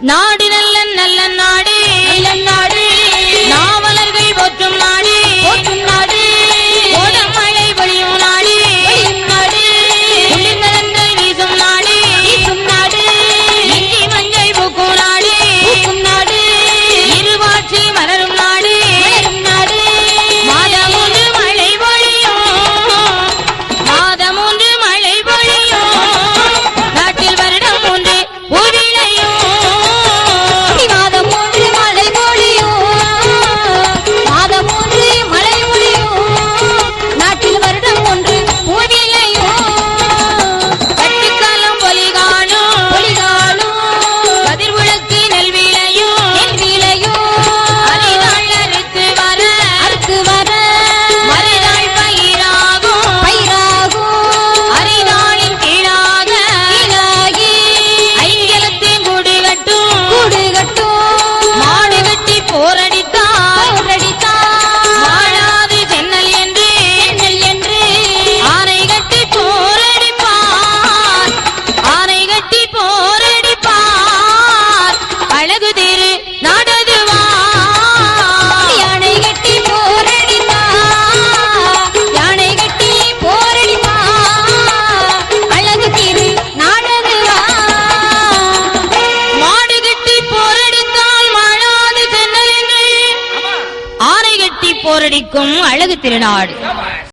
നാടിനല്ലൻ നല്ല போரடிக்கும் அழகு திருநாடு.